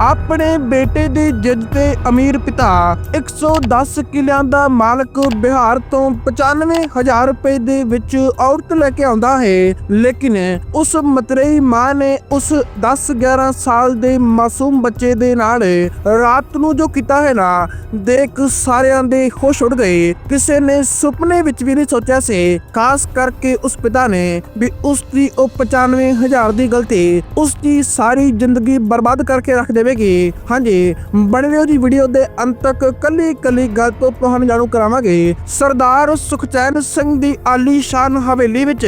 ਆਪਣੇ ਬੇਟੇ ਦੀ ਜਿੱਦ ਤੇ ਅਮੀਰ ਪਿਤਾ 110 ਕਿਲਿਆਂ ਦਾ ਮਾਲਕ ਬਿਹਾਰ ਤੋਂ 95000 ਰੁਪਏ ਦੇ ਵਿੱਚ ਔਰਤ ਲੈ ਕੇ ਆਉਂਦਾ ਹੈ। ਲੇਕਿਨ ਉਸ ਮਤਰੇਈ ਮਾਂ ਨੇ ਉਸ 10-11 ਸਾਲ ਦੇ ਮਾਸੂਮ ਬੱਚੇ ਦੇ ਨਾਲ ਰਾਤ ਨੂੰ ਜੋ ਕੀਤਾ ਹੈ ਨਾ, ਦੇਖ ਸਾਰਿਆਂ ਦੇ ਹੋਸ਼ ਉੱਡ ਗਏ। ਕਿਸੇ ਨੇ ਸੁਪਨੇ ਵਿੱਚ ਵੀ ਨਹੀਂ ਸੋਚਿਆ ਸੀ, ਖਾਸ ਕਰਕੇ ਉਸ ਪਿਤਾ ਨੇ, ਵੀ ਉਸ ਦੀ ਉਹ 95000 ਦੀ ਗਲਤੀ ਉਸ ਦੀ ਸਾਰੀ ਜ਼ਿੰਦਗੀ ਬਰਬਾਦ ਕਰਕੇ ਰੱਖ ਜਾਵੇਗੀ ਹਾਂਜੀ, ਬਣੇ ਰਹੋ ਜੀ ਵੀਡੀਓ ਦੇ ਅੰਤ ਤੱਕ। ਕੱਲੀ ਕੱਲੀ ਗੱਲ ਤੋਂ ਤੁਹਾਨੂੰ ਜਾਣੂ ਕਰਾਵਾਂਗੇ। ਸਰਦਾਰ ਸੁਖਚੈਨ ਸਿੰਘ ਦੀ ਆਲੀਸ਼ਾਨ ਹਵੇਲੀ ਵਿੱਚ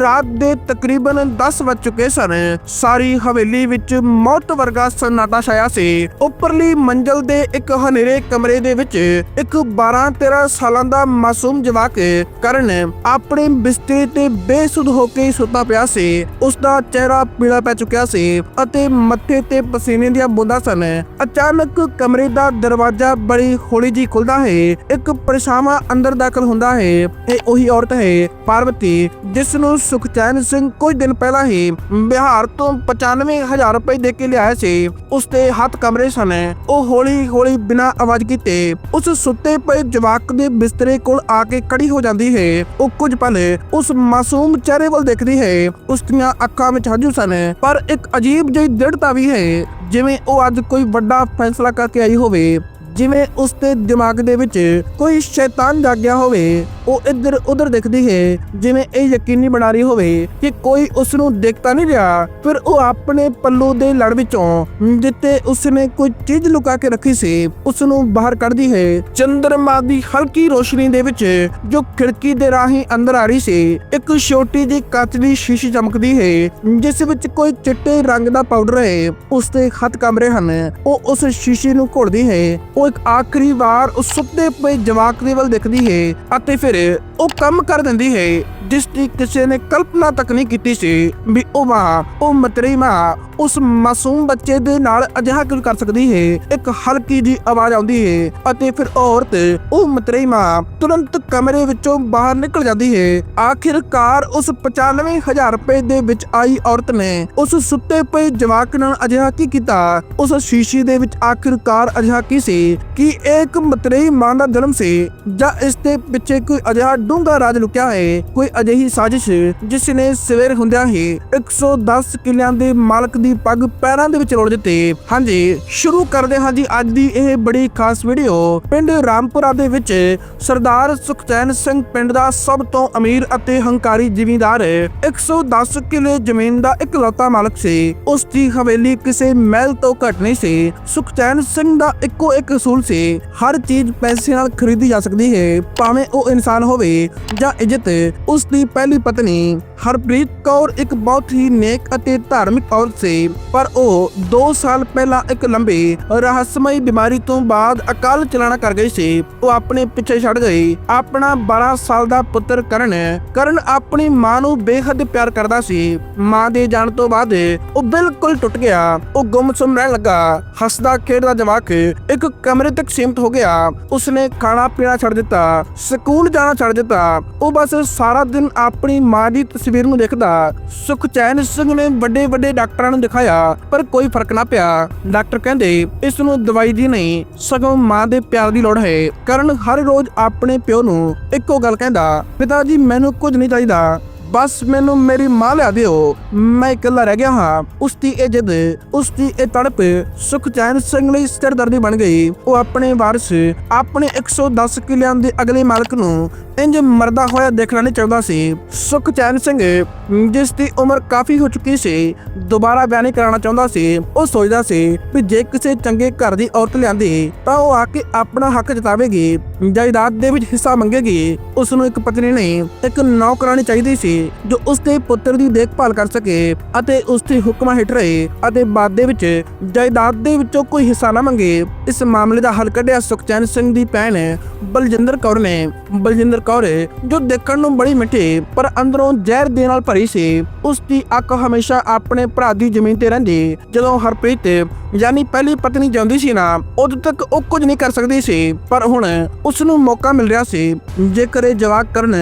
ਰਾਤ ਦੇ ਤਕਰੀਬਨ 10 ਵਜ ਚੁੱਕੇ ਸਨ। ਸਾਰੀ ਹਵੇਲੀ ਵਿੱਚ ਮੌਤ ਵਰਗਾ ਸਨਾਟਾ ਛਾਇਆ ਸੀ। ਉੱਪਰਲੀ ਮੰਜ਼ਲ ਦੇ ਇੱਕ ਹਨੇਰੇ ਕਮਰੇ ਦੇ ਵਿੱਚ ਇੱਕ 12-13 ਸਾਲਾਂ ਦਾ ਮਾਸੂਮ ਜਵਾਕ ਕਰਨ ਆਪਣੇ ਬਿਸਤਰੇ ਤੇ ਬੇਸੁੱਧ ਹੋ ਕੇ ਸੁੱਤਾ ਪਿਆ ਸੀ। ਉਸ ਦਾ ਚਿਹਰਾ ਪੀਲਾ ਪੈ ਚੁੱਕਿਆ ਸੀ ਅਤੇ ਮੱਥੇ ਤੇ ਪਸੀਨੇ ਦੀਆਂ ਬੂੰਦਾਂ ਸਨ। ਅਚਾਨਕ ਕਮਰੇ ਦਾ ਦਰਵਾਜ਼ਾ ਬੜੀ ਹੌਲੀ ਜਿਹੀ ਖੁੱਲਦਾ ਹੈ। ਇੱਕ ਪਰਛਾਵਾਂ ਅੰਦਰ ਦਾਖਲ ਹੁੰਦਾ ਹੈ। ਇਹ ਉਹੀ ਔਰਤ ਹੈ, ਪਾਰਵਤੀ ਜਿਸ ਨੂੰ ਸੁਖਚੈਨ ਸਿੰਘ ਕੁਝ ਦਿਨ ਪਹਿਲਾਂ ਹੀ ਬਿਹਾਰ ਤੋਂ 95000 ਰੁਪਏ ਦੇ ਕੇ ਲਿਆਇਆ ਸੀ। ਉਸ ਦੇ ਹੱਥ ਕਮਰੇ ਸਨ। ਉਹ ਹੌਲੀ ਹੌਲੀ ਬਿਨਾਂ ਆਵਾਜ਼ ਕੀਤੇ ਉਸ ਸੁੱਤੇ ਪਏ ਜਵਾਕ ਦੇ ਬਿਸਤਰੇ ਕੋਲ ਆ ਕੇ ਖੜੀ ਹੋ ਜਾਂਦੀ ਹੈ। ਉਹ ਕੁਝ ਪਲ ਉਸ ਮਾਸੂਮ ਚਿਹਰੇ ਵੱਲ ਦੇਖਦੀ ਹੈ। ਉਸ ਦੀਆਂ ਅੱਖਾਂ ਵਿੱਚ ਹੰਝੂ ਸਨ। ਪਰ ਇੱਕ ਅਜੀਬ ਜਿਹੀ ਦ੍ਰਿੜਤਾ ਵੀ ਹੈ। ਜਿਵੇਂ ਉਹ ਅੱਜ ਕੋਈ ਵੱਡਾ ਫੈਸਲਾ ਕਰਕੇ ਆਈ ਹੋਵੇ, ਜਿਵੇਂ ਉਸ ਦੇ ਦਿਮਾਗ ਦੇ ਵਿੱਚ ਕੋਈ ਸ਼ੈਤਾਨ ਜਾਗਿਆ ਹੋਵੇ ਉਹ ਇੱਧਰ ਉੱਧਰ ਦੇਖਦੀ ਹੈ, ਜਿਵੇਂ ਇਹ ਯਕੀਨੀ ਬਣਾ ਰਹੀ ਹੋਵੇ ਕਿ ਕੋਈ ਉਸ ਨੂੰ ਦੇਖਤਾ ਨਹੀਂ ਰਿਹਾ, ਫਿਰ ਉਹ ਆਪਣੇ ਪੱਲੂ ਦੇ ਲੜ ਵਿੱਚੋਂ ਜਿੱਤੇ ਉਸ ਨੇ ਕੋਈ ਚੀਜ਼ ਲੁਕਾ ਕੇ ਰੱਖੀ ਸੀ ਉਸ ਨੂੰ ਬਾਹਰ ਕੱਢਦੀ ਹੈ। ਚੰਦਰਮਾ ਦੀ ਹਲਕੀ ਰੋਸ਼ਨੀ ਦੇ ਵਿੱਚ ਜੋ ਖਿੜਕੀ ਦੇ ਰਾਹੀਂ ਅੰਦਰ ਆ ਰਹੀ ਸੀ, ਇੱਕ ਛੋਟੀ ਜਿਹੀ ਕੱਚ ਦੀ ਸ਼ੀਸ਼ੀ ਚਮਕਦੀ ਹੈ, ਜਿਸ ਵਿੱਚ ਕੋਈ ਚਿੱਟੇ ਰੰਗ ਦਾ ਪਾਊਡਰ ਹੈ ਉਸ ਦੇ ਹੱਥ ਕਮਰੇ ਹਨ। ਉਹ ਉਸ ਸ਼ੀਸ਼ੀ ਨੂੰ ਘੋੜਦੀ ਹੈ, ਉਹ ਇੱਕ ਆਖਰੀ ਵਾਰ ਉਸ ਸੁੱਤੇ ਪਏ ਜਵਾਕ ਦੇ ਵੱਲ ਦੇਖਦੀ ਹੈ ਅਤੇ ਫਿਰ ਉਹ ਕੰਮ ਕਰ ਦਿੰਦੀ ਹੈ ਜਿਸ ਦੀ ਕਿਸੇ ਨੇ ਕਲਪਨਾ ਤੱਕ ਨਹੀਂ ਕੀਤੀ ਸੀ ਵੀ ਉਹ ਮਾਂ, ਉਹ ਮਤਰੀ ਮਾਂ ਉਸ ਮਾਸੂਮ ਬੱਚੇ ਦੇ ਨਾਲ ਅਜਿਹਾ ਕਿਉਂ ਕਰ ਸਕਦੀ ਹੈ? ਇੱਕ ਹਲਕੀ ਜੀ ਆਵਾਜ਼ ਆਉਂਦੀ ਹੈ ਅਤੇ ਫਿਰ ਔਰਤ, ਉਹ ਮਤਰੇਈ ਮਾਂ, ਤੁਰੰਤ ਕਮਰੇ ਵਿੱਚੋਂ ਬਾਹਰ ਨਿਕਲ ਜਾਂਦੀ ਹੈ। ਆਖਿਰਕਾਰ ਉਸ 95000 ਰੁਪਏ ਦੇ ਵਿੱਚ ਆਈ ਔਰਤ ਨੇ ਉਸ ਸੁੱਤੇ ਪਏ ਜਵਾਕ ਨਾਲ ਅਜਿਹਾ ਕੀ ਕੀਤਾ? ਉਸ ਸ਼ੀਸ਼ੇ ਦੇ ਵਿੱਚ ਆਖਿਰਕਾਰ ਅਜਿਹਾ ਕੀ ਸੀ? ਕਿ ਇਹ ਇੱਕ ਮਤਰੇਈ ਮਾਂ ਦਾ ਜਨਮ ਸੀ? ਜਾਂ ਇਸ ਦੇ ਪਿੱਛੇ ਕੋਈ ਅਜਿਹਾ ਡੂੰਘਾ ਰਾਜ ਲੁਕਿਆ ਹੈ? ਕੋਈ ਅਜਿਹੀ ਸਾਜ਼ਿਸ਼ ਜਿਸ ਨੇ ਸਵੇਰ ਹੁੰਦਿਆਂ ਹੀ 110 ਕਿਲਿਆਂ ਦੇ ਮਾਲਕ ਦੀ ਪੱਗ ਪੈਰਾਂ ਦੇ ਵਿੱਚ ਰੋੜ ਦਿੱਤੀ। ਹਾਂਜੀ, ਸ਼ੁਰੂ ਕਰਦੇ ਹਾਂ ਜੀ ਅੱਜ ਦੀ ਇਹ ਬੜੀ ਖਾਸ ਵੀਡੀਓ। ਪਿੰਡ ਰਾਮਪੁਰਾ ਦੇ ਵਿੱਚ ਸਰਦਾਰ ਸੁਖਚੈਨ ਸਿੰਘ ਪਿੰਡ ਦਾ ਸਭ ਤੋਂ ਅਮੀਰ ਅਤੇ ਹੰਕਾਰੀ ਜ਼ਿਮੀਂਦਾਰ 110 ਕਿੱਲੇ ਜ਼ਮੀਨ ਦਾ ਇਕਲੌਤਾ ਮਾਲਕ ਸੀ। ਉਸ ਦੀ ਹਵੇਲੀ ਕਿਸੇ ਮਹਿਲ ਤੋਂ ਘੱਟ ਨਹੀਂ ਸੀ। ਸੁਖਚੈਨ ਸਿੰਘ ਦਾ ਇੱਕੋ ਇੱਕ ਅਸੂਲ ਸੀ, ਹਰ ਚੀਜ਼ ਪੈਸੇ ਨਾਲ ਖਰੀਦੀ ਜਾ ਸਕਦੀ ਹੈ, ਭਾਵੇਂ ਉਹ ਇਨਸਾਨ ਹੋਵੇ ਜਾਂ ਇੱਜ਼ਤ, ਉਸ ਦੀ ਪਹਿਲੀ ਪਤਨੀ। ਹਰਪ੍ਰੀਤ ਕੌਰ ਇੱਕ ਬਹੁਤ ਹੀ ਨੇਕ ਅਤੇ ਧਾਰਮਿਕ ਔਰਤ ਸੀ, ਪਰ ਉਹ 2 ਸਾਲ ਪਹਿਲਾਂ ਇੱਕ ਲੰਬੀ, ਰਹੱਸਮਈ ਬਿਮਾਰੀ ਤੋਂ ਬਾਅਦ ਅਕਾਲ ਚਲਾਣਾ ਕਰ ਗਈ ਸੀ। ਉਹ ਆਪਣੇ ਪਿੱਛੇ ਛੱਡ ਗਈ। ਆਪਣਾ 12 ਸਾਲ ਦਾ ਪੁੱਤਰ ਕਰਨ ਕਰਨ ਆਪਣੀ ਮਾਂ ਨੂੰ ਬੇਹੱਦ ਪਿਆਰ ਕਰਦਾ ਸੀ। ਮਾਂ ਦੇ ਜਾਣ ਤੋਂ ਬਾਅਦ ਉਹ ਬਿਲਕੁਲ ਟੁੱਟ ਗਿਆ। ਉਹ ਗੁੰਮਸੁੰਮ ਰਹਿਣ ਲੱਗਾ। ਹੱਸਦਾ ਖੇਡਦਾ ਜਵਾਕ ਇੱਕ ਕਮਰੇ ਤੱਕ ਸੀਮਤ ਹੋ ਗਿਆ। ਉਸਨੇ ਖਾਣਾ ਪੀਣਾ ਛੱਡ ਦਿੱਤਾ, ਸਕੂਲ ਜਾਣਾ ਛੱਡ ਦਿੱਤਾ। ਉਹ ਬਸ ਸਾਰਾ ਦਿਨ ਆਪਣੀ ਮਾਂ ਦੀ ਤਸਵੀਰ ਨੂੰ ਦੇਖਦਾ ਸੁਖਚੈਨ ਸਿੰਘ ਨੇ ਵੱਡੇ ਵੱਡੇ ਡਾਕਟਰਾਂ ਨੂੰ ਦਿਖਾਇਆ, ਪਰ ਕੋਈ ਫ਼ਰਕ ਨਾ ਪਿਆ। ਡਾਕਟਰ ਕਹਿੰਦੇ, ਇਸ ਨੂੰ ਦਵਾਈ ਦੀ ਨਹੀਂ, ਸਗੋਂ ਮਾਂ ਦੇ ਪਿਆਰ ਦੀ ਲੋੜ ਹੈ। ਕਰਨ ਹਰ ਰੋਜ਼ ਆਪਣੇ ਪਿਓ ਨੂੰ ਇੱਕੋ ਗੱਲ ਕਹਿੰਦਾ, ਪਿਤਾ ਜੀ, ਮੈਨੂੰ ਕੁਝ ਨਹੀਂ ਚਾਹੀਦਾ। ਬਸ ਮੈਨੂੰ ਮੇਰੀ ਮਾਂ ਲਿਆ ਦਿਓ। ਮੈਂ ਇਕੱਲਾ ਰਹਿ ਗਿਆ ਹਾਂ। ਉਸ ਦੀ ਇਹ ਜਿੱਦ, ਉਸ ਦੀ ਇਹ ਤੜਪ ਸੁਖਚੈਨ ਸਿੰਘ ਲਈ ਸਿਰਦਰਦੀ ਬਣ ਗਈ। ਉਹ ਆਪਣੇ ਵਾਰਸ, ਆਪਣੇ 110 ਕਿਲਿਆਂ ਦੇ ਅਗਲੇ ਮਾਲਕ ਨੂੰ ਇੰਜ ਮਰਦਾ ਹੋਇਆ ਦੇਖਣਾ ਨਹੀਂ ਚਾਹੁੰਦਾ ਸੀ। ਸੁਖਚੈਨ ਸਿੰਘ, ਜਿਸ ਦੀ ਉਮਰ ਕਾਫੀ ਹੋ ਚੁੱਕੀ ਸੀ, ਦੁਬਾਰਾ ਵਿਆਹ ਨਹੀਂ ਕਰਾਉਣਾ ਚਾਹੁੰਦਾ ਸੀ। ਉਹ ਸੋਚਦਾ ਸੀ ਵੀ ਜੇ ਕਿਸੇ ਚੰਗੇ ਘਰ ਦੀ ਔਰਤ ਲਿਆਂਦੀ, ਤਾਂ ਉਹ ਆ ਕੇ ਆਪਣਾ ਹੱਕ ਜਤਾਵੇਗੀ, ਜਾਇਦਾਦ ਦੇ ਵਿੱਚ ਹਿੱਸਾ ਮੰਗੇਗੀ। ਉਸ ਨੂੰ ਇੱਕ ਪਤਨੀ ਨਹੀਂ, ਇੱਕ ਨੌਕਰਾਨੀ ਚਾਹੀਦੀ ਸੀ, ਜੋ ਉਸ ਦੇ ਪੁੱਤਰ ਦੀ ਦੇਖਭਾਲ ਕਰ ਸਕੇ ਅਤੇ ਉਸ ਦੇ ਹੁਕਮਾਂ ਹੇਠ ਰਹੇ ਅਤੇ ਬਾਅਦ ਦੇ ਵਿੱਚ ਜਾਇਦਾਦ ਦੇ ਵਿੱਚੋਂ ਕੋਈ ਹਿੱਸਾ ਨਾ ਮੰਗੇ। ਇਸ ਮਾਮਲੇ ਦਾ ਹੱਲ ਕੱਢਿਆ ਸੁਖਚੈਨ ਸਿੰਘ ਦੀ ਭੈਣ ਬਲਜਿੰਦਰ ਕੌਰ ਨੇ। ਬਲਜਿੰਦਰ ਕੌਰ ਜੋ ਦੇਖਣ ਨੂੰ ਬੜੀ ਮਿੱਠੀ, ਪਰ ਅੰਦਰੋਂ ਜ਼ਹਿਰ ਦੇ ਨਾਲ ਭਰੀ ਸੀ। ਉਸ ਦੀ ਅੱਖ ਹਮੇਸ਼ਾ ਆਪਣੇ ਭਰਾ ਦੀ ਜ਼ਮੀਨ ਤੇ ਰਹਿੰਦੀ। ਜਦੋਂ ਹਰਪ੍ਰੀਤ, ਯਾਨੀ ਪਹਿਲੀ ਪਤਨੀ ਜਾਂਦੀ ਸੀ ਨਾ, ਉਦੋਂ ਤੱਕ ਉਹ ਕੁਝ ਨਹੀਂ ਕਰ ਸਕਦੀ ਸੀ। ਪਰ ਹੁਣ ਉਸ ਨੂੰ ਮੌਕਾ ਮਿਲ ਰਿਹਾ ਸੀ। ਜੇਕਰ ਇਹ ਜਵਾਕ ਕਰਨ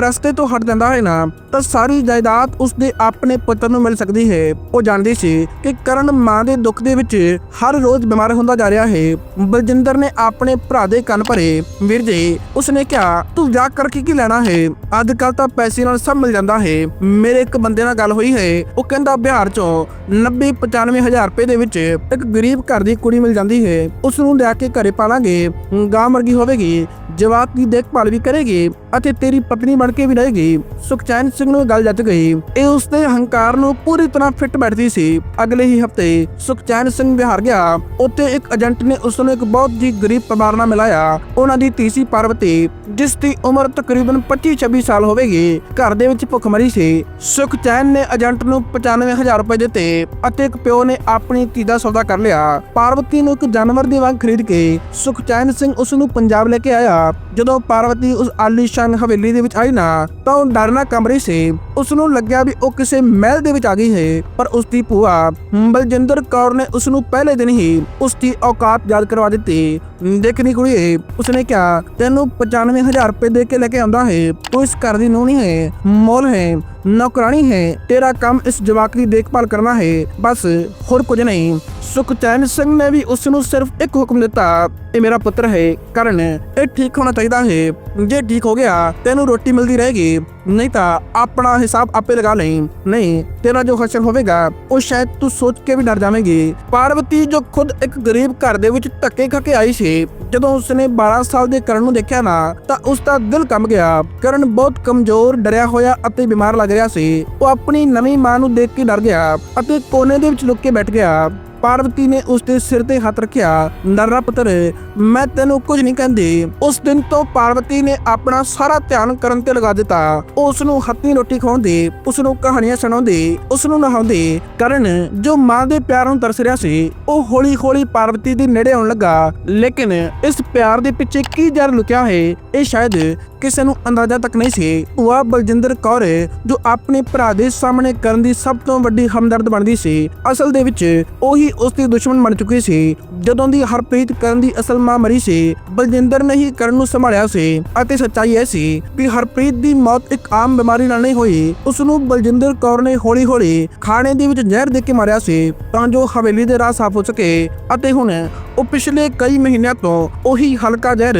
ਰਸਤੇ ਤੋਂ ਹਟ ਜਾਂਦਾ ਹੈ ਨਾ, ਤਾਂ ਸਾਰੀ ਜਾਇਦਾਦ ਉਸ ਦੇ ਆਪਣੇ ਪੁੱਤਰ ਨੂੰ ਮਿਲ ਸਕਦੀ ਹੈ। ਉਹ ਜਾਣਦੀ ਸੀ ਕਿ ਕਰਨ ਮਾਂ ਦੇ ਦੁੱਖ ਦੇ ਵਿੱਚ ਹਰ ਰੋਜ਼ ਬਿਮਾਰ ਹੁੰਦਾ ਜਾ ਰਿਹਾ ਹੈ। ਬਲਜਿੰਦਰ ਨੇ ਆਪਣੇ ਭਰਾ ਦੇ ਕੰਨ ਭਰੇ। ਵੀਰ ਜੀ, ਉਸਨੇ ਕਿਹਾ, ਤੂੰ ਵਿਆਹ ਕਰਕੇ ਕੀ ਲੈਣਾ ਹੈ? ਅੱਜ ਕੱਲ ਤਾਂ ਪੈਸੇ ਨਾਲ ਸਭ ਮਿਲ ਜਾਂਦਾ ਹੈ। ਮੇਰੇ ਇੱਕ ਬੰਦੇ ਨਾਲ ਗੱਲ ਹੋਈ ਹੈ। ਉਹ ਕਹਿੰਦਾ ਬਿਹਾਰ ਚੋਂ 90 95 ਰੁਪਏ ਦੇ ਵਿੱਚ ਇੱਕ ਗਰੀਬ ਘਰ ਦੀ ਕੁੜੀ ਮਿਲ ਜਾਂਦੀ ਹੈ। ਉਸ ਨੂੰ ਲਿਆ ਕੇ ਘਰੇ ਪਾਲਾਂਗੇ। ਗਾਂ ਵਰਗੀ ਹੋਵੇਗੀ। ਜਵਾਕ ਦੀ ਦੇਖਭਾਲ ਵੀ ਕਰੇਗੀ ਅਤੇ ਤੇਰੀ ਪਤਨੀ ਬਣ ਕੇ ਵੀ ਰਹੇਗੀ। ਸੁਖਚੈਨ ਸਿੰਘ ਨੂੰ ਇਹ ਗੱਲ ਜੱਜ ਗਈ। ਇਹ ਉਸ ਦੇ ਹੰਕਾਰ ਨੂੰ ਪੂਰੀ ਤਰ੍ਹਾਂ ਫਿੱਟ ਬੈਠਦੀ ਸੀ। ਅਗਲੇ ਹੀ ਹਫ਼ਤੇ ਸੁਖਚੈਨ ਸਿੰਘ ਬਿਹਾਰ ਗਿਆ। ਉੱਥੇ ਇੱਕ ਏਜੰਟ ਨੇ ਉਸ ਨੂੰ ਇੱਕ ਬਹੁਤ ਹੀ ਗਰੀਬ ਪਰਿਵਾਰ ਨਾਲ ਮਿਲਾਇਆ। ਉਹਨਾਂ ਦੀ ਤੀਸੀ ਪਾਰਵਤੀ, ਜਿਸ ਦੀ ਉਮਰ ਤਕਰੀਬਨ 25-26 ਸਾਲ ਹੋਵੇਗੀ। ਘਰ ਦੇ ਵਿੱਚ ਭੁੱਖਮਰੀ ਸੀ। ਸੁਖਚੈਨ ਨੇ ਏਜੰਟ ਨੂੰ 95000 ਰੁਪਏ ਦਿੱਤੇ ਅਤੇ ਇੱਕ ਪਿਓ ਨੇ ਆਪਣੀ ਧੀ ਦਾ ਸੌਦਾ ਕਰ ਲਿਆ। ਪਾਰਵਤੀ ਨੂੰ ਇੱਕ ਜਾਨਵਰ ਦੀ ਵਾਂਗ ਖਰੀਦ ਕੇ ਸੁਖਚੈਨ ਸਿੰਘ ਉਸ ਨੂੰ ਪੰਜਾਬ ਲੈ ਕੇ ਆਇਆ। ਜਦੋਂ ਪਾਰਵਤੀ ਉਸ ਆਲੀਸ਼ਾਨ ਹਵੇਲੀ ਦੇ ਵਿੱਚ ਆਈ ਨਾ, ਤਾਂ ਉਹ ਡਰਨਾ ਕੰਬ ਰਹੀ ਸੀ। ਉਸ ਨੂੰ ਲੱਗਿਆ ਵੀ ਉਹ ਕਿਸੇ ਮਹਿਲ ਦੇ ਵਿੱਚ ਆ ਗਈ ਹੈ ਪਰ ਉਸ ਦੀ ਭੂਆ ਬਲਜਿੰਦਰ ਕੌਰ ਨੇ ਉਸ ਨੂੰ ਪਹਿਲੇ ਦਿਨ ਹੀ ਉਸ ਦੀ ਔਕਾਤ ਯਾਦ ਕਰਵਾ ਦਿੱਤੀ। ਦੇਖਣੀ ਹੈ ਉਸਨੇ ਕਿਹਾ, ਤੈਨੂੰ 95000 ਰੁਪਏ ਦੇ ਕੇ ਲੈ ਕੇ ਆਉਂਦਾ ਹੈ ਤੂੰ ਇਸ ਘਰ ਦੀ ਨੂੰਹ ਨਹੀਂ ਹੈ ਮੋਲ ਹੈ। ਨੌਕਰਾਨੀ ਹੈ ਤੇਰਾ ਕੰਮ ਇਸ ਜਵਾਕ ਦੀ ਦੇਖਭਾਲ ਕਰਨਾ ਹੈ ਬਸ ਹੋਰ ਕੁਝ ਨਹੀਂ ਸੁਖਚੈਨ ਸਿੰਘ ਨੇ ਵੀ ਉਸ ਨੂੰ ਸਿਰਫ ਇੱਕ ਹੁਕਮ ਦਿੱਤਾ ਇਹ ਮੇਰਾ ਪੁੱਤਰ ਹੈ ਕਰਨ ਇਹ ਠੀਕ ਹੋਣਾ ਚਾਹੀਦਾ ਹੈ ਜੇ ਠੀਕ ਹੋ ਗਿਆ ਤੈਨੂੰ ਰੋਟੀ ਮਿਲਦੀ ਰਹੇਗੀ ਨਹੀਂ ਤਾਂ ਆਪਣਾ ਹਿਸਾਬ ਆਪੇ ਲਗਾ ਲਈ ਨਹੀਂ ਤੇਰਾ ਜੋ ਖਰਚ ਹੋਵੇਗਾ ਉਹ ਸ਼ਾਇਦ ਤੂੰ ਸੋਚ ਕੇ ਵੀ ਡਰ ਜਾਵੇਂਗੀ ਪਾਰਵਤੀ ਜੋ ਖੁਦ ਇੱਕ ਗਰੀਬ ਘਰ ਦੇ ਵਿੱਚ ਧੱਕੇ ਖਾ ਕੇ ਆਈ ਸੀ ਜਦੋਂ ਉਸਨੇ 12 ਸਾਲ ਦੇ ਕਰਨ ਨੂੰ ਦੇਖਿਆ ਨਾ ਤਾਂ ਉਸ ਦਾ ਦਿਲ ਕੰਬ ਗਿਆ ਕਰਨ ਬਹੁਤ ਕਮਜ਼ੋਰ ਡਰਿਆ ਹੋਇਆ ਅਤੇ ਬਿਮਾਰ ਲੱਗ ਰਿਹਾ ਸੀ, ਉਹ ਆਪਣੀ ਨਵੀਂ ਮਾਂ ਨੂੰ ਦੇਖ ਕੇ ਡਰ ਗਿਆ ਅਤੇ ਕੋਨੇ ਦੇ ਵਿੱਚ ਲੁੱਕ ਕੇ ਬੈਠ ਗਿਆ। ਪਾਰਵਤੀ ਨੇ ਉਸ ਦੇ ਸਿਰ ਤੇ ਹੱਥ ਰੱਖਿਆ, ਨਰਨਾ ਪੁੱਤਰ, ਮੈਂ ਤੈਨੂੰ ਕੁਝ ਨਹੀਂ ਕਹਿੰਦੀ। ਉਸ ਦਿਨ ਤੋਂ ਪਾਰਵਤੀ ਨੇ ਆਪਣਾ ਸਾਰਾ ਧਿਆਨ ਕਰਨ ਤੇ ਲਗਾ ਦਿੱਤਾ। ਉਸ ਨੂੰ ਹੱਥੀਂ ਰੋਟੀ ਖਵਾਉਂਦੀ, ਉਸ ਨੂੰ ਕਹਾਣੀਆਂ ਸੁਣਾਉਂਦੀ, ਉਸ ਨੂੰ ਨਹਾਉਂਦੀ ਕਰਨ ਜੋ ਮਾਂ ਦੇ ਪਿਆਰ ਨੂੰ ਤਰਸ ਰਿਹਾ ਸੀ, ਉਹ ਹੌਲੀ-ਹੌਲੀ ਪਾਰਵਤੀ ਦੇ ਨੇੜੇ ਆਉਣ ਲੱਗਾ। ਲੇਕਿਨ ਇਸ ਪਿਆਰ ਦੇ ਪਿੱਛੇ ਕੀ ਜਰ ਲੁਕਿਆ ਹੈ, ਇਹ ਸ਼ਾਇਦ ਕਿਸੇ ਨੂੰ ਅੰਦਾਜ਼ਾ ਤੱਕ ਨਹੀਂ ਸੀ। ਉਹ ਬਲਜਿੰਦਰ ਕੌਰ, ਜੋ ਆਪਣੇ ਭਰਾ ਦੇ ਸਾਹਮਣੇ ਕਰਨ ਦੀ ਸਭ ਤੋਂ ਵੱਡੀ ਹਮਦਰਦ ਬਣਦੀ ਸੀ, ਅਸਲ ਦੇ ਵਿੱਚ ਉਹੀ ਉਸ ਦੀ ਦੁਸ਼ਮਣ ਬਣ ਚੁੱਕੀ ਸੀ। ਜਦੋਂ ਦੀ ਹਰਪ੍ਰੀਤ ਕਰਨ ਦੀ ਅਸਲ ਮਾਂ ਮਰੀ ਸੀ, ਬਲਜਿੰਦਰ ਨੇ ਹੀ ਕਰਨ ਨੂੰ ਸੰਭਾਲਿਆ ਸੀ ਅਤੇ ਸੱਚਾਈ ਇਹ ਸੀ ਕਿ ਹਰਪ੍ਰੀਤ ਦੀ ਮੌਤ ਇੱਕ ਆਮ ਬਿਮਾਰੀ ਨਾਲ ਨਹੀਂ ਹੋਈ। ਉਸ ਨੂੰ ਬਲਜਿੰਦਰ ਕੌਰ ਨੇ ਹੌਲੀ-ਹੌਲੀ ਖਾਣੇ ਦੇ ਵਿੱਚ ਜ਼ਹਿਰ ਦੇ ਕੇ ਮਾਰਿਆ ਸੀ ਤਾਂ ਜੋ ਹਵੇਲੀ ਦੇ ਰਾਹ ਸਾਫ਼ ਹੋ ਸਕੇ ਅਤੇ ਹੁਣ ਉਹ ਪਿਛਲੇ ਕਈ ਮਹੀਨਿਆਂ ਤੋਂ ਉਹੀ ਹਲਕਾ ਜ਼ਹਿਰ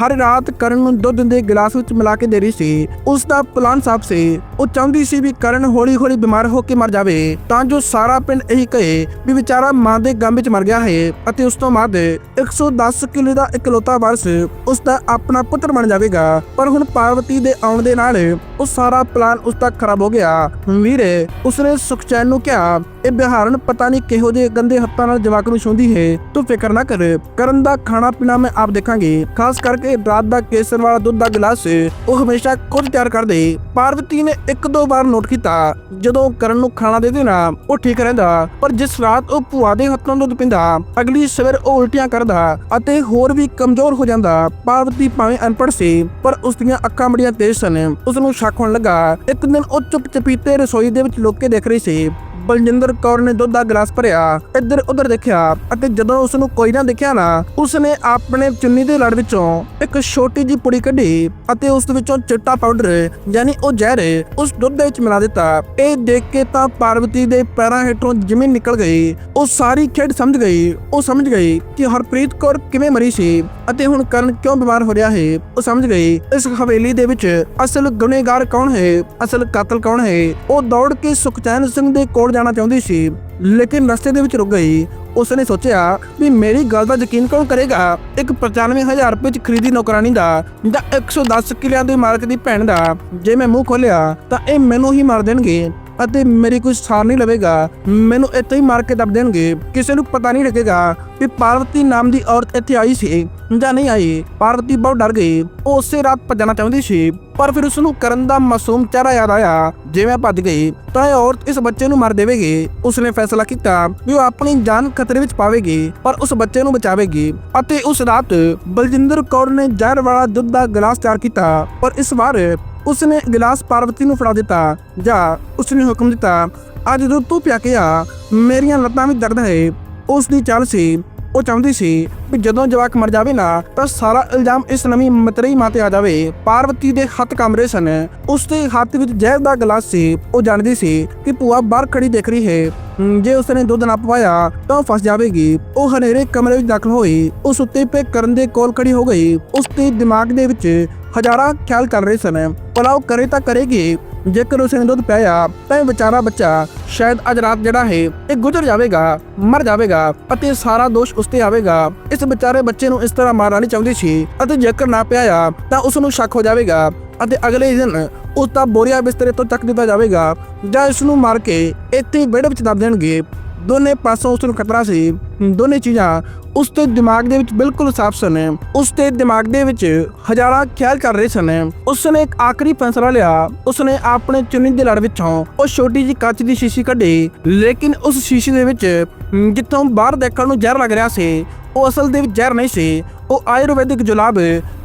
ਹਰ ਰਾਤ ਕਰਨ ਨੂੰ ਦੁੱਧ ਦੇ ਗਲਾਸ ਵਿੱਚ ਮਿਲਾ ਕੇ ਦੇ ਰਹੀ ਸੀ। ਉਸ ਦਾ ਪਲਾਨ ਸਾਫ਼ ਸੀ। ਉਹ ਚਾਹੁੰਦੀ ਸੀ ਵੀ ਕਰਨ ਹੌਲੀ-ਹੌਲੀ ਬਿਮਾਰ ਹੋ ਕੇ ਮਰ ਜਾਵੇ, ਤਾਂ ਜੋ ਸਾਰਾ ਪਿੰਡ ਇਹੀ ਕਹੇ ਵੀ ਵਿਚਾਰਾ ਮਾਂ ਦੇ ਗਮ ਵਿੱਚ ਮਰ ਗਿਆ ਹੈ ਅਤੇ ਉਸ ਤੋਂ ਬਾਅਦ 110 ਕਿਲੋ ਦਾ ਇਕਲੌਤਾ ਵਾਰਸ ਉਸ ਦਾ ਆਪਣਾ ਪੁੱਤਰ ਬਣ ਜਾਵੇਗਾ। ਪਰ ਹੁਣ ਪਾਰਵਤੀ ਦੇ ਆਉਣ ਦੇ ਨਾਲ ਉਹ ਸਾਰਾ ਪਲਾਨ ਉਸ ਦਾ ਖਰਾਬ ਹੋ ਗਿਆ। ਵੀਰੇ, ਉਸਨੇ ਸੁਖਚੈਨ ਨੂੰ ਕਿਹਾ, ਇਹ ਬਿਹਾਰਨ ਪਤਾ ਨਹੀਂ ਕਿਹੋ ਜਿਹੇ ਗੰਦੇ ਹੱਥਾਂ ਨਾਲ ਜਵਾਕ ਨੂੰ ਛੂੰਦੀ ਹੈ ਤੂੰ ਫਿਕਰ ਨਾ ਕਰ, ਕਰਨ ਦਾ ਖਾਣਾ ਪੀਣਾ ਮੈਂ ਆਪ ਦੇਖਾਂਗੇ। ਖਾਸ ਕਰਕੇ ਰਾਤ ਦਾ ਕੇਸਰ ਵਾਲਾ ਦੁੱਧ ਦਾ ਗਲਾਸ, ਉਹ ਹਮੇਸ਼ਾ ਖੁਦ ਤਿਆਰ ਕਰਦੇ। ਪਾਰਵਤੀ ਨੇ ਇੱਕ ਦੋ ਵਾਰ ਨੋਟ ਕੀਤਾ, ਜਦੋਂ ਕਰਨ ਨੂੰ ਖਾਣਾ ਦੇ ਨਾ ਉਹ ਠੀਕ ਰਹਿੰਦਾ। ਪਰ ਜਿਸ ਰਾਤ ਉਹ ਭੂਆ ਦੇ ਹੱਥੋਂ ਦੁੱਧ ਪੀਂਦਾ, ਅਗਲੀ ਸਵੇਰ ਉਹ ਉਲਟੀਆਂ ਕਰਦਾ ਅਤੇ ਹੋਰ ਵੀ ਕਮਜ਼ੋਰ ਹੋ ਜਾਂਦਾ। ਪਾਰਵਤੀ ਭਾਵੇਂ ਅਨਪੜ੍ਹ ਸੀ, ਪਰ ਉਸ ਦੀਆਂ ਅੱਖਾਂ ਬੜੀਆਂ ਤੇਜ਼ ਸਨ। ਉਸ ਨੂੰ ਸ਼ੱਕ ਹੋਣ ਲੱਗਾ। ਇੱਕ ਦਿਨ ਉਹ ਚੁੱਪ ਚਪੀਤੇ ਰਸੋਈ ਦੇ ਵਿੱਚ ਲੁੱਕ ਕੇ ਦੇਖ ਰਹੀ ਸੀ। ਬਲਜਿੰਦਰ ਕੌਰ ਨੇ ਦੁੱਧ ਦਾ ਗਲਾਸ ਭਰਿਆ, ਇੱਧਰ ਉੱਧਰ ਦੇਖਿਆ ਅਤੇ ਜਦੋਂ ਉਸ ਨੂੰ ਕੋਈ ਨਾ ਦੇਖਿਆ ਨਾ, ਉਸਨੇ ਆਪਣੇ ਚੁੰਨੀ ਦੇ ਲੜ ਵਿੱਚੋਂ ਇੱਕ ਛੋਟੀ ਜਿਹੀ ਪੁੜੀ ਕੱਢੀ ਅਤੇ ਉਸ ਵਿੱਚੋਂ ਚਿੱਟਾ ਪਾਊਡਰ ਯਾਨੀ ਉਹ ਜ਼ਹਿਰ ਉਸ ਦੁੱਧ ਦੇ ਵਿੱਚ ਮਿਲਾ ਦਿੱਤਾ। ਇਹ ਦੇਖ ਕੇ ਤਾਂ ਪਾਰਵਤੀ ਦੇ ਪੈਰਾਂ ਹੇਠੋਂ ਜ਼ਮੀਨ ਨਿਕਲ ਗਈ, ਉਹ ਸਾਰੀ ਖੇਡ ਸਮਝ ਗਈ, ਉਹ ਸਮਝ ਗਈ ਕਿ ਹਰਪ੍ਰੀਤ ਕੌਰ ਕਿਵੇਂ ਮਰੀ ਸੀ ਅਤੇ ਹੁਣ ਕਰਨ ਕਿਉਂ ਬਿਮਾਰ ਹੋ ਰਿਹਾ ਹੈ, ਉਹ ਸਮਝ ਗਈ, ਇਸ ਹਵੇਲੀ ਦੇ ਵਿੱਚ ਅਸਲ ਗੁਨੇਗਾਰ ਕੌਣ ਹੈ, ਅਸਲ ਕਾਤਲ ਕੌਣ ਹੈ, ਉਹ ਦੌੜ ਕੇ ਸੁਖਚੈਨ ਸਿੰਘ ਦੇ ਕੋਲ ਜਾਣਾ ਚਾਹੁੰਦੀ ਸੀ, ਲੇਕਿਨ ਰਸਤੇ ਦੇ ਵਿੱਚ ਰੁਕ ਗਈ। ਉਸਨੇ ਸੋਚਿਆ ਵੀ ਮੇਰੀ ਗੱਲ ਦਾ ਯਕੀਨ ਕੌਣ ਕਰੇਗਾ? ਇੱਕ 95000 ਰੁਪਏ ਚ ਖਰੀਦੀ ਨੌਕਰਾਨੀ ਦਾ ਜਾਂ 110 ਕਿਲਿਆਂ ਦੇ ਮਾਲਕ ਦੀ ਭੈਣ ਦਾ। ਜੇ ਮੈਂ ਮੂੰਹ ਖੋਲਿਆ ਤਾਂ ਇਹ ਮੈਨੂੰ ਹੀ ਮਾਰ ਦੇਣਗੇ। ਅਤੇ ਮੇਰੀ ਕੋਈ ਸਾਰ ਨਹੀਂ ਲਵੇਗਾ। ਮੈਨੂੰ ਇੱਥੇ ਹੀ ਮਾਰ ਕੇ ਦੱਬ ਦੇਣਗੇ। ਕਿਸੇ ਨੂੰ ਪਤਾ ਨਹੀਂ ਲੱਗੇਗਾ ਕਿ ਪਾਰਵਤੀ ਨਾਮ ਦੀ ਔਰਤ ਇੱਥੇ ਆਈ ਸੀ ਜਾਂ ਨਹੀਂ ਆਈ। ਪਾਰਵਤੀ ਬਹੁਤ ਡਰ ਗਈ। ਉਹ ਉਸੇ ਰਾਤ ਭੱਜਣਾ ਚਾਹੁੰਦੀ ਸੀ, ਪਰ ਫਿਰ ਉਸ ਨੂੰ ਕਰਨ ਦਾ ਮਾਸੂਮ ਚਿਹਰਾ ਯਾਦ ਆਇਆ। ਜਿਵੇਂ ਭੱਜ ਗਈ, ਤਾਂ ਇਹ ਔਰਤ ਇਸ ਬੱਚੇ ਨੂੰ ਮਾਰ ਦੇਵੇਗੀ। ਉਸਨੇ ਫੈਸਲਾ ਕੀਤਾ ਕਿ ਉਹ ਆਪਣੀ ਜਾਨ ਖਤਰੇ ਵਿੱਚ ਪਾਵੇਗੀ, ਪਰ ਉਸ ਬੱਚੇ ਨੂੰ ਬਚਾਵੇਗੀ। ਅਤੇ ਉਸ ਰਾਤ ਬਲਜਿੰਦਰ ਕੌਰ ਨੇ ਜ਼ਹਿਰ ਵਾਲਾ ਦੁੱਧ ਦਾ ਗਲਾਸ ਤਿਆਰ ਕੀਤਾ। ਪਰ ਇਸ ਵਾਰ ਉਸਨੇ ਗਲਾਸ ਪਾਰਵਤੀ ਨੂੰ ਫੜਾ ਦਿੱਤਾ ਜਾਂ ਉਸਨੇ ਹੁਕਮ ਦਿੱਤਾ ਅੱਜ ਦੁੱਧ ਤੂੰ ਪਿਆ ਕੇ ਆ ਮੇਰੀਆਂ ਲੱਤਾਂ ਵਿੱਚ ਦਰਦ ਹੈ ਉਸ ਦੀ ਚਾਲ ਸੀ ਉਹ ਚਾਹੁੰਦੀ ਸੀ ਕਿ ਜਦੋਂ ਜਵਾਕ ਮਰ ਜਾਵੇ ਨਾ ਤਾਂ ਸਾਰਾ ਇਲਜ਼ਾਮ ਇਸ ਨਵੀਂ ਮਤਰੇਈ ਮਾਂ ਤੇ ਆ ਜਾਵੇ। ਪਾਰਵਤੀ ਦੇ ਹੱਥ ਕਮਰੇ ਸਨ। ਉਸ ਦੇ ਹੱਥ ਵਿੱਚ ਜ਼ਹਿਰ ਦਾ ਗਲਾਸ ਸੀ। ਉਹ ਜਾਣਦੀ ਸੀ ਕਿ ਭੂਆ ਬਾਹਰ ਖੜੀ ਦੇਖ ਰਹੀ ਹੈ। ਹਮ, ਜੇ ਉਸਨੇ ਦੁੱਧ ਨਾ ਪਵਾਇਆ ਤਾਂ ਉਹ ਫਸ ਜਾਵੇਗੀ। ਉਹ ਹਨੇਰੇ ਕਮਰੇ ਵਿੱਚ ਦਾਖਲ ਹੋਈ। ਉਸ ਉੱਤੇ ਪੇ ਕਰਨ ਦੇ ਕੋਲ ਖੜੀ ਹੋ ਗਈ। ਉਸ ਦੇ ਦਿਮਾਗ ਦੇ ਵਿੱਚ ਹਜ਼ਾਰਾਂ ਖਿਆਲ ਚੱਲ ਰਹੇ ਸਨ। ਭਲਾ ਉਹ ਕਰੇ ਤਾਂ ਕਰੇਗੀ। ਜੇਕਰ ਉਸਨੇ ਦੁੱਧ ਪਿਆਇਆ, ਤਾਂ ਇਹ ਵਿਚਾਰਾ ਬੱਚਾ ਸ਼ਾਇਦ ਅੱਜ ਰਾਤ ਜਿਹੜਾ ਹੈ, ਇਹ ਗੁਜ਼ਰ ਜਾਵੇਗਾ, ਮਰ ਜਾਵੇਗਾ ਅਤੇ ਸਾਰਾ ਦੋਸ਼ ਉਸ ਤੇ ਆਵੇਗਾ। ਇਸ ਵਿਚਾਰੇ ਬੱਚੇ ਨੂੰ ਇਸ ਤਰ੍ਹਾਂ ਮਾਰਨਾ ਨਹੀਂ ਚਾਹੁੰਦੀ ਸੀ ਅਤੇ ਜੇਕਰ ਨਾ ਪਿਆਇਆ, ਤਾਂ ਉਸ ਨੂੰ ਸ਼ੱਕ ਹੋ ਜਾਵੇਗਾ ਅਤੇ ਅਗਲੇ ਦਿਨ ਉਸ ਦਾ ਬੋਰੀਆ ਬਿਸਤਰੇ ਤੋਂ ਚੱਕ ਦਿੱਤਾ ਜਾਵੇਗਾ। ਜਾਂ ਇਸ ਨੂੰ ਮਾਰ ਕੇ ਇੱਥੇ ਹੀ ਵਿਹੜੇ ਵਿੱਚ ਦੱਬ ਦੇਣਗੇ। ਦੋਨੇ ਪਾਸੋਂ ਉਸ ਨੂੰ ਖਤਰਾ ਸੀ। ਦੋਨੇ ਚੀਜ਼ਾਂ ਉਸ ਦੇ ਦਿਮਾਗ ਦੇ ਵਿੱਚ ਬਿਲਕੁਲ ਸਾਫ਼ ਸਨ। ਉਸ ਦੇ ਦਿਮਾਗ ਦੇ ਵਿੱਚ ਹਜ਼ਾਰਾਂ ਖਿਆਲ ਚੱਲ ਰਹੇ ਸਨ। ਉਸ ਨੇ ਇੱਕ ਆਖਰੀ ਫੈਸਲਾ ਲਿਆ। ਉਸ ਨੇ ਆਪਣੇ ਚੁੰਨੀ ਦੇ ਲੜ ਵਿੱਚੋਂ ਉਹ ਛੋਟੀ ਜਿਹੀ ਕੱਚ ਦੀ ਸ਼ੀਸ਼ੀ ਕੱਢੀ। ਲੇਕਿਨ ਉਸ ਸ਼ੀਸ਼ੀ ਦੇ ਵਿੱਚ ਜਿੱਥੋਂ ਬਾਹਰ ਦੇਖਣ ਨੂੰ ਜ਼ਹਿਰ ਲੱਗ ਰਿਹਾ ਸੀ, ਉਹ ਅਸਲ ਦੇ ਵਿੱਚ ਜ਼ਹਿਰ ਨਹੀਂ ਸੀ। ਉਹ ਆਯੁਰਵੈਦਿਕ ਜੁਲਾਬ,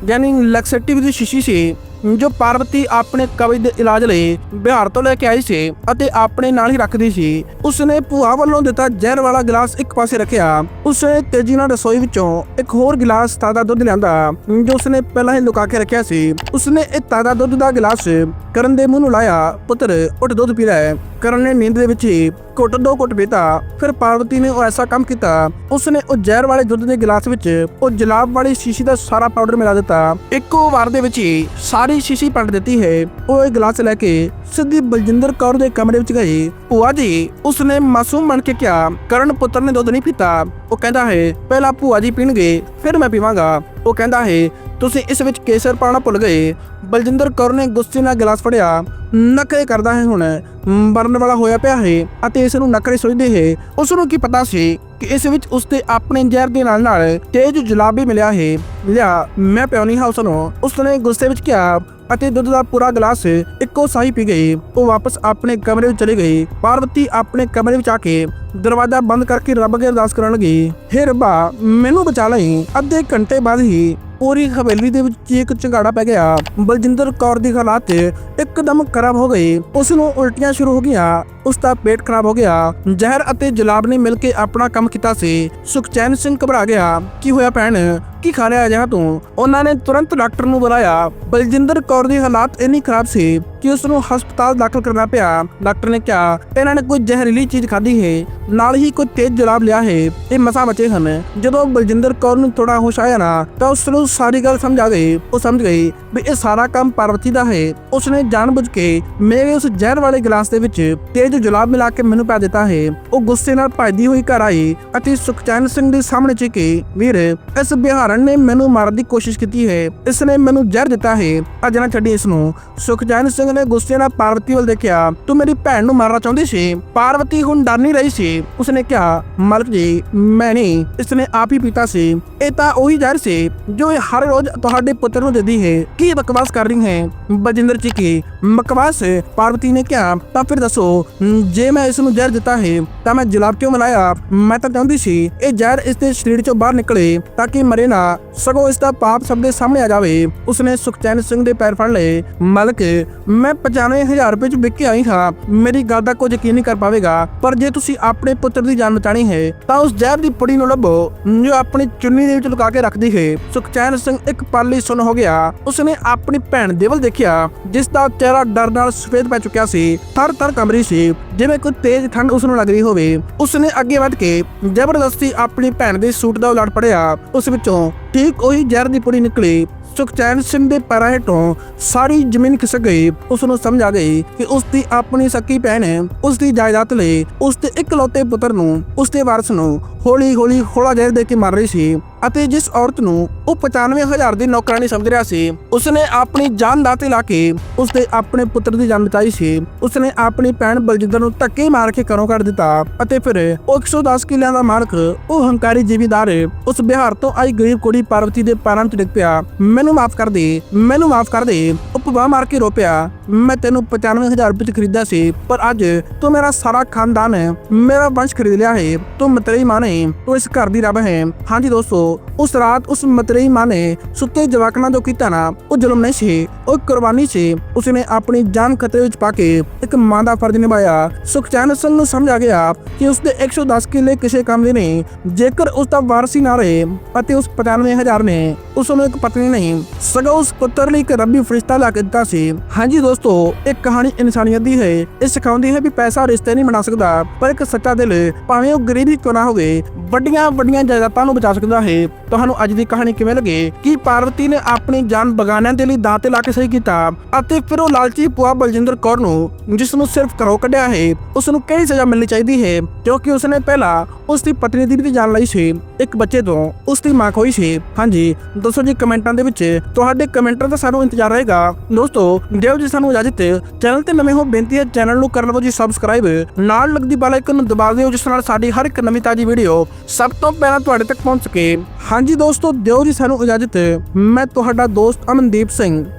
ਯਾਨੀ ਲਕਸੇਟਿਵ ਦੀ ਸ਼ੀਸ਼ੀ ਸੀ। ਜੋ ਪਾਰਵਤੀ ਆਪਣੇ ਕਬਜ਼ ਦੇ ਇਲਾਜ ਲਈ ਬਿਹਾਰ ਤੋਂ ਲੈ ਕੇ ਆਈ ਸੀ ਅਤੇ ਆਪਣੇ ਨਾਲ ਹੀ ਰੱਖਦੀ ਸੀ, ਉਸਨੇ ਭੂਆ ਵੱਲੋਂ ਦਿੱਤਾ ਜ਼ਹਿਰ ਵਾਲਾ ਗਲਾਸ ਇੱਕ ਪਾਸੇ ਰੱਖਿਆ। ਉਸਨੇ ਤੇਜ਼ੀ ਨਾਲ ਰਸੋਈ ਵਿੱਚੋਂ ਇੱਕ ਹੋਰ ਗਲਾਸ ਤਾਜ਼ਾ ਦੁੱਧ ਲਿਆਂਦਾ, ਜੋ ਉਸਨੇ ਪਹਿਲਾਂ ਹੀ ਲੁਕਾ ਕੇ ਰੱਖਿਆ ਸੀ। ਉਸਨੇ ਇਹ ਤਾਜ਼ਾ ਦੁੱਧ ਦਾ ਗਲਾਸ ਕਰਨ ਦੇ ਮੂੰਹ ਨੂੰ ਲਾਇਆ, ਪੁੱਤਰ, ਉੱਠ ਦੁੱਧ ਪੀ ਲੈ। ਕਰਨ ਨੇ ਨੀਂਦ ਦੇ ਵਿੱਚ ਹੀ ਘੁੱਟ ਦੋ ਘੁੱਟ ਪੀਤਾ, ਫਿਰ ਪਾਰਵਤੀ ਨੇ ਉਹ ਐਸਾ ਕੰਮ ਕੀਤਾ, ਉਸਨੇ ਉਹ ਜ਼ਹਿਰ ਵਾਲੇ ਦੁੱਧ ਦੇ ਗਲਾਸ ਵਿੱਚ ਉਹ ਜਲਾਬ ਵਾਲੀ ਸ਼ੀਸ਼ੀ ਦਾ ਸਾਰਾ ਪਾਊਡਰ ਮਿਲਾ ਦਿੱਤਾ। ਇੱਕੋ ਵਾਰ ਦੇ ਵਿੱਚ ਹੀ ਸਾਰੀ ਸ਼ੀਸ਼ੀ ਪਲਟ ਦਿੱਤੀ ਹੈ। ਉਹ ਇਹ ਗਲਾਸ ਲੈ ਕੇ ਸਿੱਧੀ ਬਲਜਿੰਦਰ ਕੌਰ ਦੇ ਕਮਰੇ ਵਿੱਚ ਗਈ। ਭੂਆ ਜੀ, ਉਸਨੇ ਮਾਸੂਮ ਬਣ ਕੇ ਕਿਹਾ, ਕਰਨ ਪੁੱਤਰ ਨੇ ਦੁੱਧ ਨਹੀਂ ਪੀਤਾ। ਉਹ ਕਹਿੰਦਾ ਹੈ, ਪਹਿਲਾਂ ਭੂਆ ਜੀ ਪੀਣਗੇ, ਫਿਰ ਮੈਂ ਪੀਵਾਂਗਾ। ਉਹ ਕਹਿੰਦਾ ਹੈ, ਤੁਸੀਂ ਇਸ ਵਿੱਚ ਕੇਸਰ ਪਾਣਾ ਭੁੱਲ ਗਏ। ਬਲਜਿੰਦਰ ਕੌਰ ਨੇ ਗੁੱਸੇ ਨਾਲ ਗਲਾਸ ਫੜਿਆ। ਨਖਰੇ ਕਰਦਾ ਹੈ ਹੁਣ। ਮਰਨ ਵਾਲਾ ਹੋਇਆ ਪਿਆ ਹੈ ਅਤੇ ਇਸ ਨੂੰ ਨਖਰੇ ਸੋਚਦੇ ਹੈ। ਉਸ ਨੂੰ ਕੀ ਪਤਾ ਸੀ ਕਿ ਇਸ ਵਿੱਚ ਉਸ ਦੇ ਆਪਣੇ ਜ਼ਹਿਰ ਦੇ ਨਾਲ ਨਾਲ ਤੇਜ ਜੁਲਾਬ ਵੀ ਮਿਲਿਆ ਹੈ। ਲਿਆ, ਮੈਂ ਪਿਉਣੀ ਹਾਂ ਉਸ ਨੂੰ। ਉਸਨੇ ਗੁੱਸੇ ਵਿੱਚ ਕਿਹਾ ਅਤੇ ਦੁੱਧ ਦਾ ਪੂਰਾ ਗਲਾਸ ਇੱਕੋ ਸਾਈ ਪੀ ਗਈ। ਉਹ ਵਾਪਸ ਆਪਣੇ ਕਮਰੇ ਵਿੱਚ ਚਲੀ ਗਈ। ਪਾਰਵਤੀ ਆਪਣੇ ਕਮਰੇ ਵਿੱਚ ਆ ਕੇ ਦਰਵਾਜ਼ਾ ਬੰਦ ਕਰਕੇ ਰੱਬ ਅੱਗੇ ਅਰਦਾਸ ਕਰਨ ਲੱਗੀ। ਹੇ ਰੱਬਾ, ਮੈਨੂੰ ਬਚਾ ਲਈ। ਅੱਧੇ ਘੰਟੇ ਬਾਅਦ ਹੀ ਪੂਰੀ ਹਵੇਲੀ ਦੇ ਵਿੱਚ ਇੱਕ ਝਗੜਾ ਪੈ ਗਿਆ। ਬਲਜਿੰਦਰ ਕੌਰ ਦੀ ਹਾਲਾਤ ਇੱਕਦਮ ਖਰਾਬ ਹੋ ਗਈ। ਉਸ ਨੂੰ ਉਲਟੀਆਂ ਸ਼ੁਰੂ ਹੋ ਗਈਆਂ। ਉਸ ਦਾ ਪੇਟ ਖਰਾਬ ਹੋ ਗਿਆ। ਜ਼ਹਿਰ ਅਤੇ ਜਲਾਬ ਨੇ ਮਿਲ ਕੇ ਆਪਣਾ ਕੰਮ ਕੀਤਾ ਸੀ। ਸੁਖਚੈਨ ਸਿੰਘ ਘਬਰਾ ਗਿਆ। ਕੀ ਹੋਇਆ ਭੈਣ? ਕੀ ਖਾ ਲਿਆ ਜਾਂ ਤੂੰ? ਉਹਨਾਂ ਨੇ ਤੁਰੰਤ ਡਾਕਟਰ ਨੂੰ ਬੁਲਾਇਆ। ਬਲਜਿੰਦਰ ਕੌਰ ਦੀ ਹਾਲਾਤ ਇੰਨੀ ਖਰਾਬ ਸੀ ਕਿ ਉਸ ਨੂੰ ਹਸਪਤਾਲ ਦਾਖਲ ਕਰਨਾ ਪਿਆ। ਡਾਕਟਰ ਨੇ ਕਿਹਾ, ਇਹਨਾਂ ਨੇ ਕੋਈ ਜ਼ਹਿਰੀਲੀ ਚੀਜ਼ ਖਾਧੀ ਹੈ। ਨਾਲ ਹੀ ਕੋਈ ਤੇਜ਼ ਜਲਾਬ ਲਿਆ ਹੈ। ਇਹ ਮਸਾ ਬਚੇ ਹਨ। ਜਦੋਂ ਬਲਜਿੰਦਰ ਕੌਰ ਨੂੰ ਥੋੜਾ ਹੋਸ਼ ਆਇਆ ਨਾ, ਤਾਂ ਉਸ ਨੂੰ ਸਾਰੀ ਗੱਲ ਸਮਝ ਆ ਗਈ। ਉਹ ਸਮਝ ਗਈ ਵੀ ਇਹ ਸਾਰਾ ਕੰਮ ਪਾਰਵਤੀ ਦਾ ਹੈ। ਉਸਨੇ ਜਾਣਬੁੱਝ ਕੇ ਮੇਰੇ ਉਸ ਜ਼ਹਿਰ ਵਾਲੇ ਗਲਾਸ ਦੇ ਵਿੱਚ ਤੇਜ਼ ਜਲਾਬ ਮਿਲਾ ਕੇ ਮੈਨੂੰ ਪਾ ਦਿੱਤਾ ਹੈ। ਉਹ ਗੁੱਸੇ ਨਾਲ ਭੱਜਦੀ ਹੋਈ ਘਰ ਆਈ ਅਤੇ ਸੁਖਚੈਨ ਸਿੰਘ ਦੇ ਸਾਹਮਣੇ ਚੀਕੀ, ਵੀਰ, ਇਸ ਬਿਹਾਰ ਬਿਹਾਰਨ ਨੇ ਮੈਨੂੰ ਮਾਰਨ ਦੀ ਕੋਸ਼ਿਸ਼ ਕੀਤੀ ਹੈ। ਇਸ ਨੇ ਮੈਨੂੰ ਜ਼ਹਿਰ ਦਿੱਤਾ ਹੈ। ਅੱਜ ਛੱਡੀ ਇਸ ਨੂੰ। ਸੁਖਚੈਨ ਸਿੰਘ ਨੇ ਗੁੱਸੇ ਨਾਲ ਪਾਰਵਤੀ ਵੱਲ ਦੇਖਿਆ। ਤੂੰ ਮੇਰੀ ਭੈਣ ਨੂੰ ਮਾਰਨਾ ਚਾਹੁੰਦੀ ਸੀ? ਪਾਰਵਤੀ ਹੁਣ ਡਰ ਨਹੀਂ ਰਹੀ ਸੀ। ਉਸਨੇ ਕਿਹਾ, ਮਾਲਕ ਜੀ, ਮੈਂ ਨਹੀਂ। ਇਸ ਨੇ ਆਪ ਹੀ ਪੀਤਾ ਸੀ। ਇਹ ਤਾਂ ਉਹੀ ਜ਼ਹਿਰ ਸੀ ਜੋ ਇਹ ਹਰ ਰੋਜ਼ ਤੁਹਾਡੇ ਪੁੱਤਰ ਨੂੰ ਦਿੰਦੀ ਹੈ। ਕੀ ਬਕਵਾਸ ਕਰ ਰਹੀ ਹੈ? ਬਜਿੰਦਰ ਜੀ ਕੀ ਬਕਵਾਸ? ਪਾਰਵਤੀ ਨੇ ਕਿਹਾ, ਤਾਂ ਫਿਰ ਦੱਸੋ, ਜੇ ਮੈਂ ਇਸ ਨੂੰ ਜ਼ਹਿਰ ਦਿੱਤਾ ਹੈ, ਤਾਂ ਮੈਂ ਜਲਾਬ ਕਿਉਂ ਮਨਾਇਆ? ਮੈਂ ਤਾਂ ਚਾਹੁੰਦੀ ਸੀ, ਇਹ ਜ਼ਹਿਰ ਇਸ ਦੇ ਸਰੀਰ ਚੋਂ ਬਾਹਰ ਨਿਕਲੇ, ਤਾਂ ਕਿ ਮਰੇ ਨਾ ਸਗੋਂ ਇਸ ਦਾ ਪਾਪ ਸਭ ਦੇ ਸਾਹਮਣੇ ਆ ਜਾਵੇ। ਉਸਨੇ ਸੁਖਚੈਨ ਸਿੰਘ ਦੇ ਪੈਰ ਫੜ ਲਏ। ਮਾਲਕ, ਮੈਂ 95000 ਰੁਪਏ ਚ ਵਿਕ ਆਈ ਹਾਂ। ਮੇਰੀ ਗੱਲ ਦਾ ਕੋਈ ਯਕੀਨ ਨਹੀਂ ਕਰ ਪਾਵੇਗਾ। ਪਰ ਜੇ ਤੁਸੀਂ ਆਪਣੇ ਪੁੱਤਰ ਦੀ ਜਾਨ ਬਚਾਣੀ ਹੈ, ਤਾਂ ਉਸ ਜ਼ਹਿਰ ਦੀ ਪੁੜੀ ਨੂੰ ਲੱਭੋ, ਜੋ ਆਪਣੀ ਚੁੰਨੀ ਦੇ ਵਿੱਚ ਲੁਕਾ ਕੇ ਰੱਖਦੀ ਹੈ। ਸੁਖਚੈਨ ਸਿੰਘ ਇੱਕ ਪਲ ਲਈ ਸੁਣ ਹੋ ਗਿਆ। ਉਸਨੇ ਆਪਣੀ ਭੈਣ ਦੇ ਵੱਲ ਦੇਖਿਆ, ਜਿਸ ਦਾ ਚਿਹਰਾ ਡਰ ਨਾਲ ਸਫੇਦ ਪੈ ਚੁੱਕਿਆ ਸੀ। ਥਰ ਥਰ ਕੰਬਰੀ ਸੀ, ਜਿਵੇਂ ਕੋਈ ਤੇਜ਼ ਠੰਡ ਉਸ ਨੂੰ ਲੱਗ ਰਹੀ ਹੋਵੇ। ਉਸਨੇ ਅੱਗੇ ਵੱਧ ਕੇ ਜ਼ਬਰਦਸਤੀ ਆਪਣੀ ਭੈਣ ਦੇ ਸੂਟ ਦਾ ਉਲਟ ਪੜਿਆ ਉਸ ਵਿੱਚੋਂ ਠੀਕ ਉਹੀ ਜ਼ਹਿਰ ਦੀ ਪੁੜੀ ਨਿਕਲੀ। ਸੁਖਚੈਨ ਸਿੰਘ ਦੇ ਪੈਰਾਂ ਹੇਠੋਂ ਸਾਰੀ ਜ਼ਮੀਨ ਖਿਸਕ ਗਈ। ਉਸ ਨੂੰ ਸਮਝ ਆ ਗਈ ਕਿ ਉਸ ਦੀ ਆਪਣੀ ਸੱਕੀ ਭੈਣ ਉਸ ਦੀ ਜਾਇਦਾਦ ਲਈ ਉਸ ਦੇ ਇਕਲੌਤੇ ਪੁੱਤਰ ਨੂੰ, ਉਸ ਦੇ ਵਾਰਸ ਨੂੰ ਹੌਲੀ ਹੌਲੀ ਹੌਲਾ ਜ਼ਹਿਰ ਦੇ ਕੇ ਮਾਰ ਰਹੀ ਸੀ। ਅਤੇ ਜਿਸ ਔਰਤ ਨੂੰ ਉਹ 95000 ਦੀ ਨੌਕਰਾਨੀ ਸਮਝ ਰਿਹਾ ਸੀ, ਉਸਨੇ ਆਪਣੀ ਜਾਨ ਦਾ ਤੇ ਲਾ ਕੇ ਉਸਦੇ ਆਪਣੇ ਪੁੱਤਰ ਦੀ ਜਾਨ ਬਚਾਈ ਸੀ। ਉਸਨੇ ਆਪਣੀ ਭੈਣ ਬਲਜਿੰਦਰ ਨੂੰ ਧੱਕੇ ਮਾਰ ਕੇ ਘਰੋਂ ਕੱਢ ਦਿੱਤਾ ਅਤੇ ਫਿਰ ਉਹ 110 ਕਿੱਲਿਆਂ ਦਾ ਮਾਲਕ, ਉਹ ਹੰਕਾਰੀ ਜ਼ਿਮੀਂਦਾਰ ਉਸ ਬਿਹਾਰ ਤੋਂ ਆਈ ਗਰੀਬ ਕੁੜੀ ਪਾਰਵਤੀ ਦੇ ਪੈਰਾਂ 'ਚ ਡਿੱਗ ਪਿਆ। ਮੈਨੂੰ ਮਾਫ ਕਰ ਦੇ, ਮੈਨੂੰ ਮਾਫ ਕਰ ਦੇ, ਉਹ ਪਵਾ ਮਾਰ ਕੇ ਰੋ ਪਿਆ। ਮੈਂ ਤੈਨੂੰ 95000 ਰੁਪਏ 'ਚ ਖਰੀਦਿਆ ਸੀ, ਪਰ ਅੱਜ ਤੂੰ ਮੇਰਾ ਸਾਰਾ ਖਾਨਦਾਨ ਹੈ ਮੇਰਾ ਵੰਸ਼ ਖਰੀਦ ਲਿਆ ਹੈ, ਤੂੰ ਮਤਰੇਈ ਮਾਂ ਨਹੀਂ, ਤੂੰ ਇਸ ਘਰ ਦੀ ਰੱਬ ਹੈ। ਹਾਂਜੀ ਦੋਸਤੋ ਉਸ ਰਾਤ ਉਸ ਮਤਰੇਈ ਮਾਂ ਨੇ ਸੁੱਤੇ ਜਵਾਕਣਾ ਜੋ ਕੀਤਾ ਨਾ ਉਹ ਜ਼ੁਲਮ ਨਹੀਂ ਸੀ ਉਹ ਕੁਰਬਾਨੀ ਸੀ ਉਸਨੇ ਆਪਣੀ ਜਾਨ ਖਤਰੇ ਵਿੱਚ ਪਾ ਕੇ ਇੱਕ ਮਾਂ ਦਾ ਫਰਜ਼ ਨਿਭਾਇਆ ਸੁਖਚੈਨ ਸਿੰਘ ਨੂੰ ਸਮਝ ਆ ਗਿਆ ਕਿ ਉਸਦੇ 110 ਕਿੱਲੇ ਕਿਸੇ ਕੰਮ ਦੇ ਨਹੀਂ ਜੇਕਰ ਉਸ ਦਾ ਵਾਰਸੀ ਨਾ ਰਹੇ ਅਤੇ ਉਸ 95000 ਨੇ ਉਸ ਨੂੰ ਇੱਕ ਪਤਨੀ ਨਹੀਂ ਸਗੋਂ ਉਸ ਪੁੱਤਰ ਲਈ ਇੱਕ ਰੱਬੀ ਫਰਿਸ਼ਤਾ ਲਾ ਕੇ ਦਿੱਤਾ ਸੀ ਹਾਂਜੀ ਦੋਸਤੋ ਇਹ ਕਹਾਣੀ ਇਨਸਾਨੀਅਤ ਦੀ ਹੈ ਇਹ ਸਿਖਾਉਂਦੀ ਹੈ ਵੀ ਪੈਸਾ ਰਿਸ਼ਤੇ ਨਹੀਂ ਬਣਾ ਸਕਦਾ ਪਰ ਇੱਕ ਸੱਚਾ ਦਿਲ ਭਾਵੇਂ ਉਹ ਗਰੀਬੀ ਕਿਉਂ ਨਾ ਹੋਵੇ ਵੱਡੀਆਂ ਵੱਡੀਆਂ ਜਾਇਦਾਦਾਂ ਨੂੰ ਬਚਾ ਸਕਦਾ ਹੈ ਤੁਹਾਨੂੰ ਅੱਜ ਦੀ ਕਹਾਣੀ ਕਿਵੇਂ ਲੱਗੀ? ਕੀ ਪਾਰਵਤੀ ਨੇ ਆਪਣੀ ਜਾਨ ਬਗਾਨਿਆਂ ਦੇ ਲਈ ਦਾਅ ਤੇ ਲਾ ਕੇ ਸਹੀ ਕੀਤਾ? ਅਤੇ ਫਿਰ ਉਹ ਲਾਲਚੀ ਪੁਆ ਬਲਜਿੰਦਰ ਕੌਰ ਨੂੰ, ਜਿਸ ਨੂੰ ਸਿਰਫ ਘਰੋਂ ਕੱਢਿਆ ਹੈ, ਉਸ ਨੂੰ ਕਿਹੜੀ ਸਜ਼ਾ ਮਿਲਣੀ ਚਾਹੀਦੀ ਹੈ? ਕਿਉਂਕਿ ਉਸਨੇ ਪਹਿਲਾਂ ਉਸ ਦੀ ਪਤਨੀ ਦੀ ਵੀ ਜਾਨ ਲਈ ਸੀ। ਇੱਕ ਬੱਚੇ ਤੋਂ ਉਸ ਦੀ ਮਾਂ ਖੋਈ ਸੀ। ਹਾਂਜੀ, ਦੱਸੋ ਜੀ ਕਮੈਂਟਾਂ ਦੇ ਵਿੱਚ ਤੁਹਾਡੇ ਕਮੈਂਟਾਂ ਦਾ ਸਾਨੂੰ ਇੰਤਜ਼ਾਰ ਰਹੇਗਾ। ਦੋਸਤੋ, ਦਿਓ ਜੀ ਸਾਨੂੰ ਇਜਾਜ਼ਤ। ਚੈਨਲ ਤੇ ਨਵੇਂ ਹੋ, ਬੇਨਤੀ ਹੈ ਚੈਨਲ ਨੂੰ ਕਰ ਲਵੋ ਜੀ ਸਬਸਕ੍ਰਾਈਬ ਨਾਲ ਲੱਗਦੀ ਬੈਲ ਆਈਕਨ ਨੂੰ ਦਬਾ ਦਿਓ, ਜਿਸ ਨਾਲ ਸਾਡੀ ਹਰ ਇੱਕ ਨਵੀਂ ਤਾਜੀ ਵੀਡੀਓ ਸਭ ਤੋਂ ਪਹਿਲਾਂ ਤੁਹਾਡੇ ਤੱਕ ਪਹੁੰਚ ਸਕੇ। ਹਾਂਜੀ ਦੋਸਤੋ ਦਿਓ ਜੀ ਸਾਨੂੰ ਇਜਾਜ਼ਤ। ਮੈਂ ਤੁਹਾਡਾ ਦੋਸਤ ਅਮਨਦੀਪ ਸਿੰਘ।